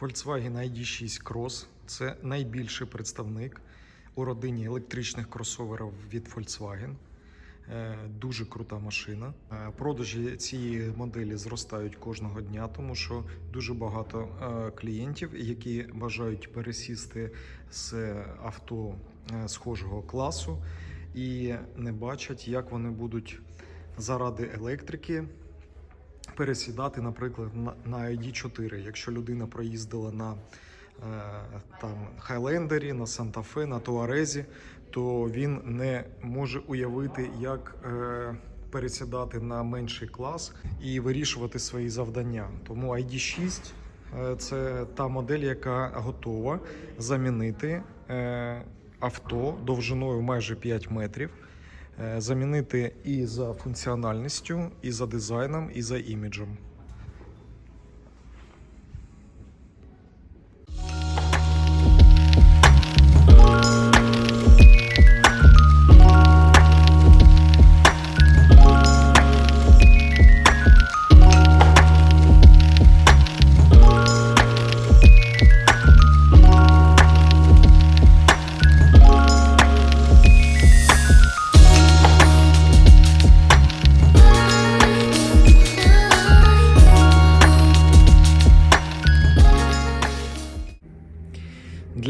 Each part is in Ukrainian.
Volkswagen ID6 Cross це найбільший представник у родині електричних кросоверів від Volkswagen. Е, Дуже крута машина. Е, Продажі цієї моделі зростають кожного дня, тому що дуже багато е, клієнтів, які бажають пересісти з авто схожого класу і не бачать, як вони будуть заради електрики пересідати, наприклад, на- на ID4. Якщо людина проїздила на е, там Хайлендері, на Санта-Фе, на Туарезі, то він не може уявити, як е, пересідати на менший клас і вирішувати свої завдання. Тому ID6 е, це та модель, яка готова замінити е, авто довжиною майже 5 метрів. Е, Замінити і за функціональністю, і за дизайном, і за іміджем.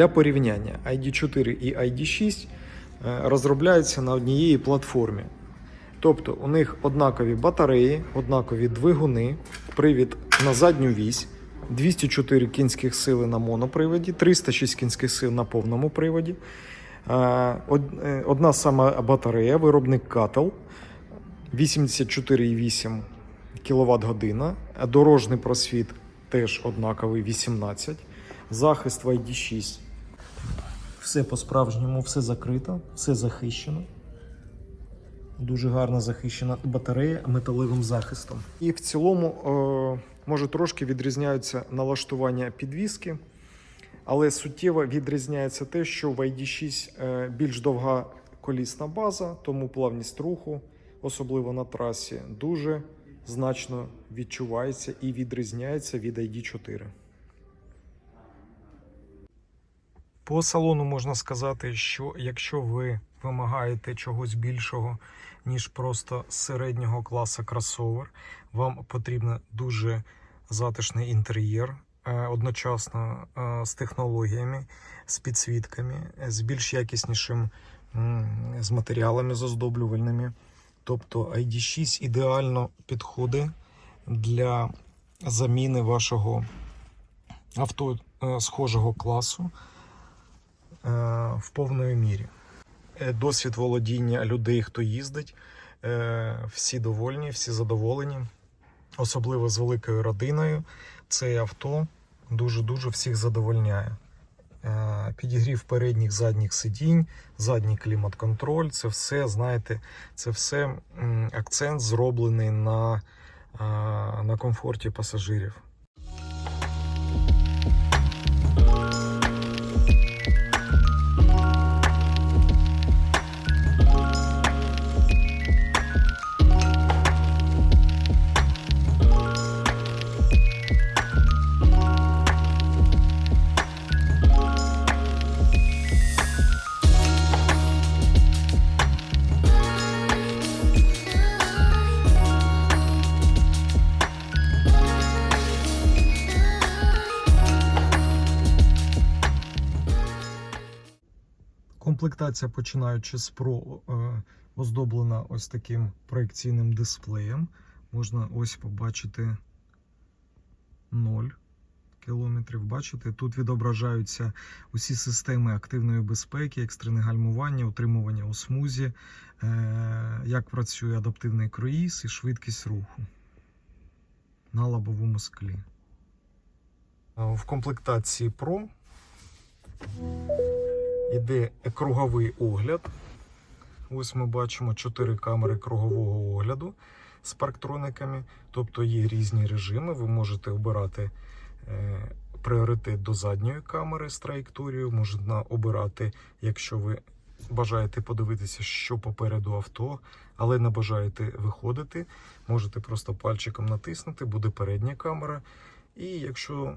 Для порівняння ID4 і ID6 е, розробляються на однієї платформі. Тобто у них однакові батареї, однакові двигуни, привід на задню вісь, 204 кінських сили на моноприводі, 306 кінських сил на повному приводі. Е, е, Одна сама батарея, виробник Кател 84,8 кВт година. Дорожній просвіт теж однаковий 18. Захист в ID6. Все по-справжньому, все закрито, все захищено. Дуже гарно захищена батарея металевим захистом. І в цілому, е, може, трошки відрізняються налаштування підвіски, але суттєво відрізняється те, що в ID6 е, більш довга колісна база, тому плавність руху, особливо на трасі, дуже значно відчувається і відрізняється від ID4. По салону можна сказати, що якщо ви вимагаєте чогось більшого, ніж просто середнього класу кросовер, вам потрібен дуже затишний інтер'єр, е, одночасно е, з технологіями, з підсвітками, з більш якіснішим з матеріалами з оздоблювальними. Тобто ID6 ідеально підходить для заміни вашого авто е, схожого класу в повної мірі. Е, Досвід володіння людей, хто їздить, е, всі довольні, всі задоволені, особливо з великою родиною. Це авто дуже-дуже всіх задовольняє. Е, Підігрів передніх задніх сидінь, задній клімат-контроль це все, знаєте, це все акцент зроблений на, е, на комфорті пасажирів. Комплектація, починаючи з Pro, е, оздоблена ось таким проекційним дисплеєм. Можна ось побачити 0 кілометрів. Бачите, тут відображаються усі системи активної безпеки, екстрене гальмування, утримування у смузі, е, як працює адаптивний круїз і швидкість руху на лобовому склі. Е, В комплектації Pro Іде круговий огляд. Ось ми бачимо 4 камери кругового огляду з парктрониками. Тобто є різні режими. Ви можете обирати е, пріоритет до задньої камери з траєкторією. Можна обирати, якщо ви бажаєте подивитися, що попереду авто, але не бажаєте виходити. Можете просто пальчиком натиснути, буде передня камера. І якщо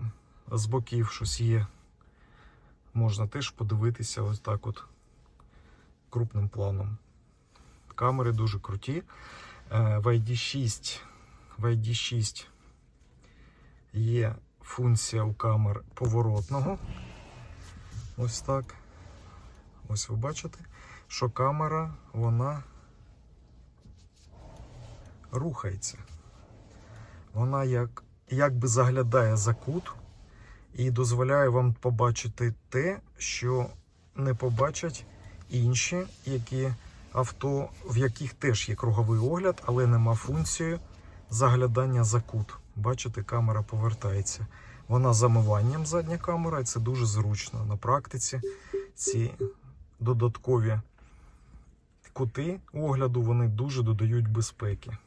з боків щось є. Можна теж подивитися ось так от крупним планом. Камери дуже круті. Е, В ID6, в ID6 є функція у камер поворотного. Ось так. Ось ви бачите, що камера вона рухається. Вона як, якби заглядає за кут і дозволяє вам побачити те, що не побачать інші, які авто, в яких теж є круговий огляд, але нема функції заглядання за кут. Бачите, камера повертається. Вона замиванням задня камера, і це дуже зручно. На практиці ці додаткові кути огляду вони дуже додають безпеки.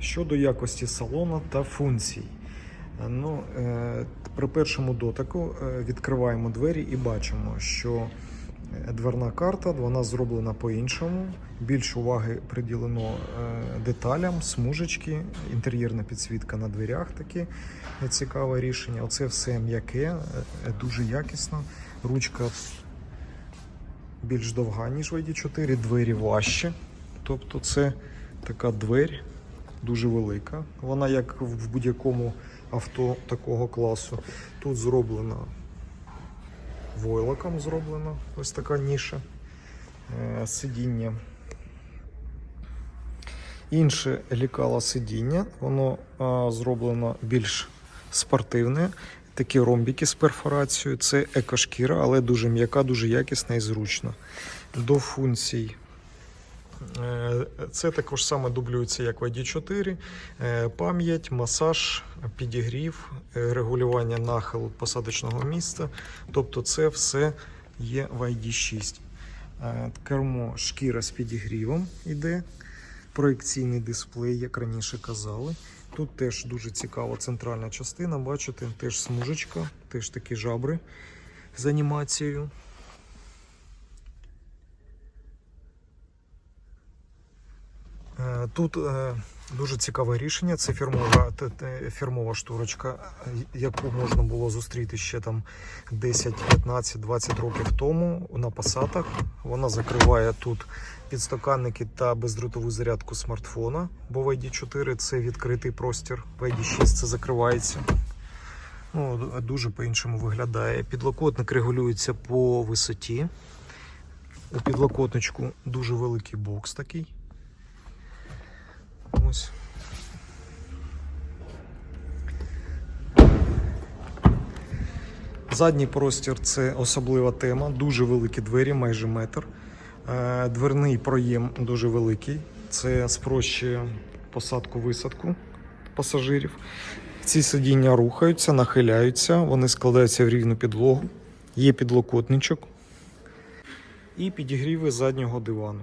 Щодо якості салону та функцій. Е, Ну, е, при першому дотику е, відкриваємо двері і бачимо, що дверна карта вона зроблена по-іншому. Більш уваги приділено деталям, смужечки, інтер'єрна підсвітка на дверях таке цікаве рішення. Оце все м'яке, дуже якісно. Ручка більш довга, ніж в ID4, двері важче. Тобто це така двері дуже велика. Вона як в будь-якому авто такого класу. Тут зроблена войлоком зроблена ось така ніша е, сидіння. Інше лікало сидіння, воно а, зроблено більш спортивне. Такі ромбики з перфорацією. Це екошкіра, але дуже м'яка, дуже якісна і зручна. До функцій. Е, Це також саме дублюється, як в ID4. Е, Пам'ять, масаж, підігрів, е, регулювання нахилу посадочного місця. Тобто це все є в ID6. Е, Кермо шкіра з підігрівом іде. Проекційний дисплей, як раніше казали. Тут теж дуже цікава центральна частина. Бачите, теж смужечка, теж такі жабри з анімацією. Тут е, дуже цікаве рішення. Це фірмова, фірмова шторочка, е, яку можна було зустріти ще там 10, 15, 20 років тому на пасатах. Вона закриває тут підстаканники та бездротову зарядку смартфона, бо в ID4 це відкритий простір, в ID6 це закривається. Ну, дуже по-іншому виглядає. Підлокотник регулюється по висоті. У підлокотничку дуже великий бокс такий. Ось. Задній простір це особлива тема. Дуже великі двері, майже метр. Е, Дверний проєм дуже великий. Це спрощує посадку-висадку пасажирів. Ці сидіння рухаються, нахиляються, вони складаються в рівну підлогу. Є підлокотничок і підігріви заднього дивану.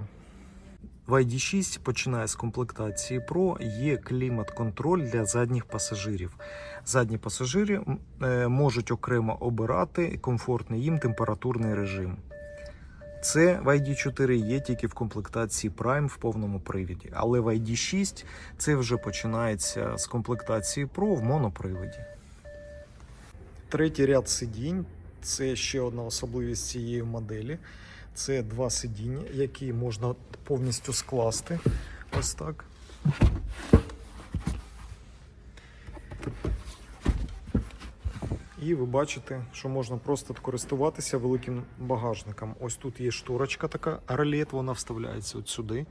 В ID6 починає з комплектації Pro є клімат-контроль для задніх пасажирів. Задні пасажири е, можуть окремо обирати комфортний їм температурний режим. Це в ID4 є тільки в комплектації Prime в повному привіді, але в ID6 це вже починається з комплектації Pro в моноприводі. Третій ряд сидінь це ще одна особливість цієї моделі. Це два сидіння, які можна повністю скласти. Ось так. І ви бачите, що можна просто користуватися великим багажником. Ось тут є шторочка така, ролет, вона вставляється от сюди.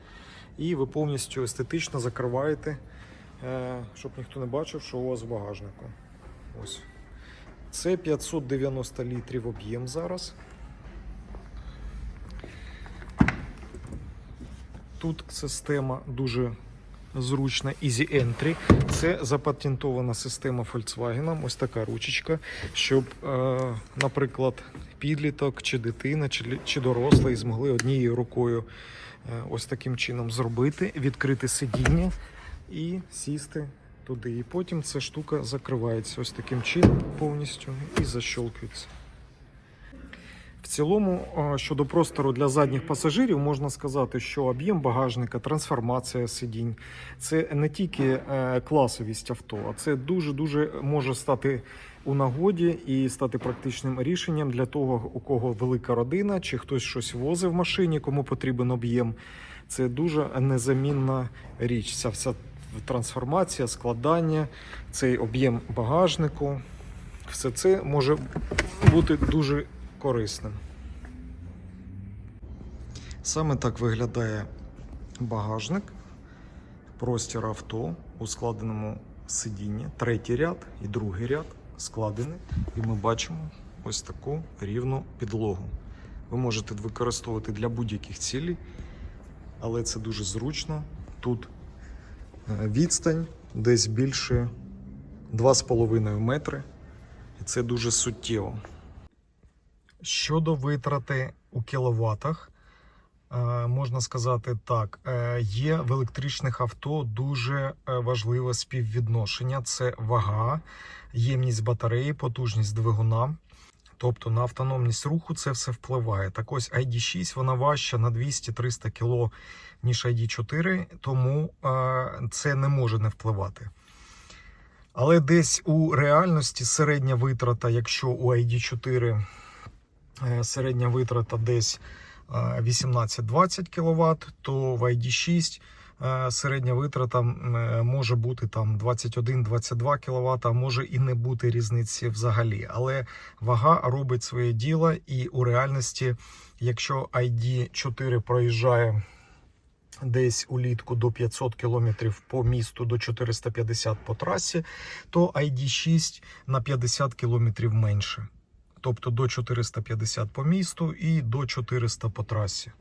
І ви повністю естетично закриваєте, е, щоб ніхто не бачив, що у вас в багажнику. Ось. Це 590 літрів об'єм зараз. Тут система дуже зручна Easy Entry. Це запатентована система Volkswagen. Ось така ручечка, щоб, е, наприклад, підліток чи дитина, чи, дорослий змогли однією рукою е, ось таким чином зробити, відкрити сидіння і сісти туди. І потім ця штука закривається ось таким чином повністю і защолкується. В цілому, щодо простору для задніх пасажирів, можна сказати, що об'єм багажника, трансформація сидінь це не тільки е, класовість авто, а це дуже дуже може стати у нагоді і стати практичним рішенням для того, у кого велика родина, чи хтось щось возить в машині, кому потрібен об'єм. Це дуже незамінна річ. Ця вся трансформація, складання, цей об'єм багажнику. Все це може бути дуже корисним. Саме так виглядає багажник, простір авто у складеному сидінні. Третій ряд і другий ряд складені. І ми бачимо ось таку рівну підлогу. Ви можете використовувати для будь-яких цілей, але це дуже зручно. Тут е, відстань десь більше 2,5 метри. І це дуже суттєво. Щодо витрати у кіловатах, е, можна сказати так: е, є в електричних авто дуже е, важливе співвідношення: це вага, ємність батареї, потужність двигуна. Тобто на автономність руху це все впливає. Так ось ID6 вона важча на 200-300 кг, ніж ID4, тому це не може не впливати. Але десь у реальності середня витрата, якщо у ID4 е, середня витрата десь е, 18-20 кВт, то в ID6 е, середня витрата е, може бути там 21-22 кВт, а може і не бути різниці взагалі. Але вага робить своє діло, і у реальності, якщо ID4 проїжджає десь улітку до 500 км по місту, до 450 по трасі, то ID6 на 50 км менше. Тобто до 450 по місту і до 400 по трасі.